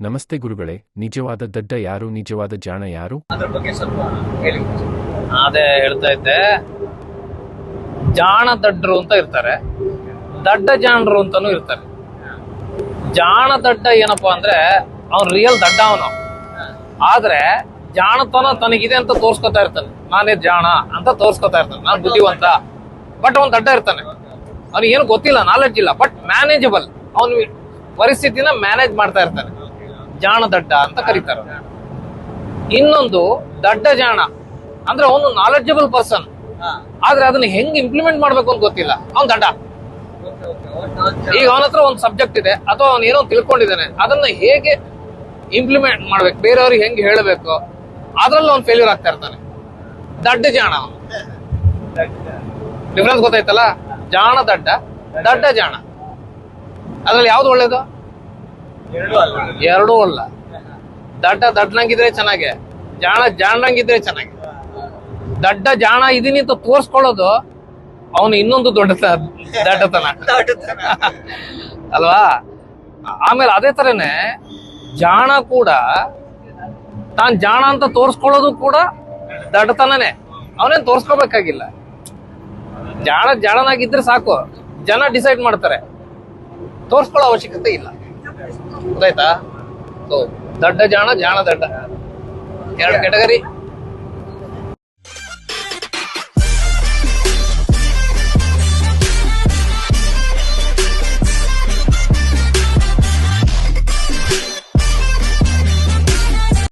ನಮಸ್ತೆ ಗುರುಗಳೇ, ನಿಜವಾದ ದಡ್ಡ ಯಾರು, ನಿಜವಾದ ಜಾಣ ಯಾರು? ಅದ್ರ ಬಗ್ಗೆ ಸ್ವಲ್ಪ ಹೇಳಿ. ಅದೇ ಹೇಳ್ತಾ ಇದ್ದೆ, ಜಾಣ ದಡ್ಡರು ಅಂತ ಇರ್ತಾರೆ. ದಡ್ಡ ಜಾಣರು ಅಂತಾನು ಇರ್ತಾರೆ. ಜಾಣ ದಡ್ಡ ಏನಪ್ಪಾ ಅಂದ್ರೆ, ಅವ್ನು ರಿಯಲ್ ದಡ್ಡ ಅವನು. ಆದ್ರೆ, ಜಾಣತನ ತನಗಿದೆ ಅಂತ ತೋರ್ಸ್ಕೊತಾ ಇರ್ತಾನೆ. ನಾನೇ ಜಾಣ ಅಂತ ತೋರ್ಸ್ಕೊತಾ ಇರ್ತಾನೆ. ನಾನು ಬುದ್ಧಿವಂತ. ಬಟ್ ಅವನ್ ದಡ್ಡ ಇರ್ತಾನೆ. ಅವ್ನಿಗೆ ಏನು ಗೊತ್ತಿಲ್ಲ ನಾಲೆಡ್ಜ್ ಇಲ್ಲ ಬಟ್ ಮ್ಯಾನೇಜಬಲ್ ಅವನು ಪರಿಸ್ಥಿತಿನ ಮ್ಯಾನೇಜ್ ಮಾಡ್ತಾ ಇರ್ತಾನೆ. ಜಾಣ ದಡ್ಡ ಅಂತ ಕರೀತಾರೆ. ಇನ್ನೊಂದು ದಡ್ಡ ಜಾಣ. ಅಂದ್ರೆ ಅವನು ನಾಲೆಡ್ಜಬಲ್ ಪರ್ಸನ್ ಆದ್ರೆ ಅದನ್ನ ಹೆಂಗ್ ಇಂಪ್ಲಿಮೆಂಟ್ ಮಾಡ್ಬೇಕು ಅಂತ ಗೊತ್ತಿಲ್ಲ. ಅವ್ನ್ ದಡ್ಡ. ಈಗ ಅವನ ಹತ್ರ ಒಂದು ಸಬ್ಜೆಕ್ಟ್ ಇದೆ ಅಥವಾ ಅವನು ಏನೋ ತಿಳ್ಕೊಂಡಿದ್ದಾನೆ. ಅದನ್ನ ಹೇಗೆ ಇಂಪ್ಲಿಮೆಂಟ್ ಮಾಡ್ಬೇಕು? ಬೇರೆಯವ್ರಿಗೆ ಹೆಂಗೆ ಹೇಳಬೇಕು? ಅದ್ರಲ್ಲಿ ಅವ್ನು ಫೇಲ್ಯೂರ್ ಆಗ್ತಾ ಇರ್ತಾನೆ. ದಡ್ಡ ಜಾಣ ಅವನು. ಡಿಫ್ರೆನ್ಸ್ ಗೊತ್ತಾಯ್ತಲ್ಲ? ಜಾಣ ದಡ್ಡ ದಡ್ಡ ಜಾಣ. ಅದ್ರಲ್ಲಿ ಯಾವ್ದು ಒಳ್ಳೇದು? ಎರಡು ಅಲ್ಲ. ದಡ್ಡ ದಡ್ಡನಂಗಿದ್ರೆ ಚೆನ್ನಾಗೆ ಜಾಣ ಜಾಣಂಗಿದ್ರೆ ಚೆನ್ನಾಗಿ. ದಡ್ಡ ಜಾಣ ಇದೀನಿ ಅಂತ ತೋರ್ಸ್ಕೊಳ್ಳೋದು ಅವನು ಇನ್ನೊಂದು ದೊಡ್ಡ ದಡ್ಡತನ. ಅಲ್ವಾ? ಆಮೇಲೆ ಅದೇ ತರನೇ ಜಾಣ ಕೂಡ ತಾನ್ ಜಾಣ ಅಂತ ತೋರ್ಸ್ಕೊಳ್ಳೋದು ಕೂಡ ದಡ್ಡತನನೇ. ಅವನೇನ್ ತೋರಿಸ್ಕೋಬೇಕಾಗಿಲ್ಲ. ಜಾಣ ಜಾಣನಾಗಿದ್ರೆ ಸಾಕು. ಜನ ಡಿಸೈಡ್ ಮಾಡ್ತಾರೆ. ತೋರ್ಸ್ಕೊಳ್ಳೋ ಅವಶ್ಯಕತೆ ಇಲ್ಲ. ಗೊತ್ತಾಯ್ತಾ? ಸೊ ದಡ್ಡ ಜಾಣ ಜಾಣ ದಡ್ಡ. ಎರಡು ಕೆಟಗರಿ